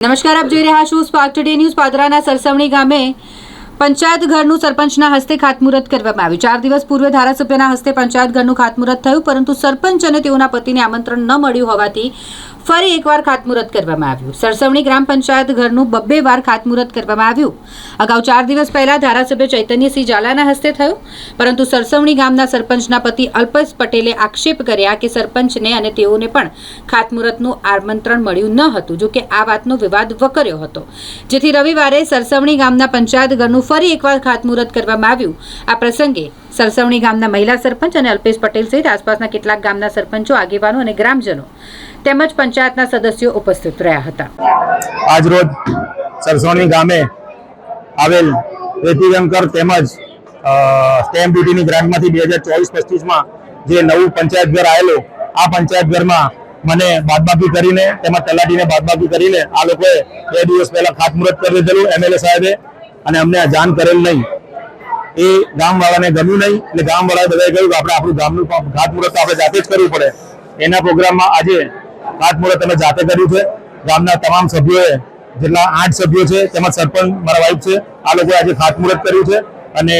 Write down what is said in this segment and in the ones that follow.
નમસ્કાર આપ જોઈ રહ્યા છો સ્પાર્ક ટુડે ન્યૂઝ પાદરાના સરસવણી ગામે પંચાયત ઘરનું સરપંચના હસ્તે ખાતમુહૂર્ત કરવામાં આવ્યું. ચાર દિવસ પૂર્વે ધારાસભ્યના હસ્તે પંચાયત ઘરનું ખાતમુહૂર્ત થયું, પરંતુ સરપંચ અને તેઓના પતિને આમંત્રણ ન મળ્યું હોવાથી ફરી એકવાર ખાતમુહૂર્ત કરવામાં આવ્યું. સરસવણી ગ્રામ પંચાયત ઘરનું બબ્બે વાર ખાતમુહૂર્ત કરવામાં આવ્યું. અગાઉ ચાર દિવસ પહેલા ધારાસભ્ય ચૈતન્યસિંહ ઝાલાના હસ્તે થયું, પરંતુ સરસવણી ગામના સરપંચના પતિ અલ્પેશ પટેલે આક્ષેપ કર્યા કે સરપંચને અને તેઓને પણ ખાતમુહૂર્તનું આમંત્રણ મળ્યું ન હતું જો કે આ વાતનો વિવાદ વકર્યો હતો. જેથી રવિવારે સરસવણી ગામના પંચાયત ઘરનું ફરી એકવાર ખાતમુહૂર્ત કરવામાં આવ્યું. આ પ્રસંગે સરસવણી ગામના મહિલા સરપંચ અને અલ્પેશ પટેલ સહિત આસપાસના કેટલાક ગામના સરપંચો, આગેવાનો અને ગ્રામજનો તેમજ પંચાયતના સદસ્યો ઉપસ્થિત રહ્યા હતા. આજરોજ સરસવણી ગામે આવેલ રેતીગંકર તેમજ સ્ટેમ્પ ડ્યુટીની ગ્રાન્ટમાંથી બે હજાર ચોવીસ પચીસમાં જે નવું પંચાયત ઘર આવેલું, આ પંચાયત ઘરમાં મને બાદબાકી કરીને તેમાં તલાટીને બાદબાકી કરીને આ લોકોએ બે દિવસ પહેલા ખાતમુહૂર્ત કરી દીધેલું એમએલએ સાહેબે અને અમને આ જાણ કરેલ નહીં. એ ગામવાળાને ગમ્યું નહીં એટલે ગામવાળાએ બધાએ કહ્યું કે આપણે આપણું ગામનું ખાતમુહૂર્ત આપણે જાતે જ કરવું પડે. એના પ્રોગ્રામમાં આજે ખાતમુહૂર્ત અમે જાતે કર્યું છે. ગામના તમામ સભ્યોએ જેટલા આઠ સભ્યો છે તેમાં સરપંચ મારા વાઇફ છે, આ લોકોએ આજે ખાતમુહૂર્ત કર્યું છે અને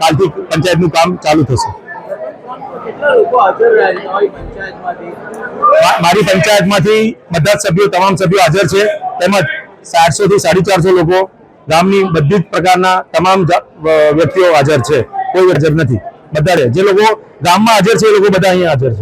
કાલથી પંચાયતનું કામ ચાલુ થશે. મારી પંચાયતમાંથી બધા જ સભ્યો, તમામ સભ્યો હાજર છે. તેમજ સાતસો થી સાડી ચારસો લોકો ગામની બધી જ પ્રકારના તમામ વ્યક્તિઓ હાજર છે. કોઈ હાજર નથી. બધા જે લોકો ગામમાં હાજર છે એ લોકો બધા અહીંયા હાજર છે.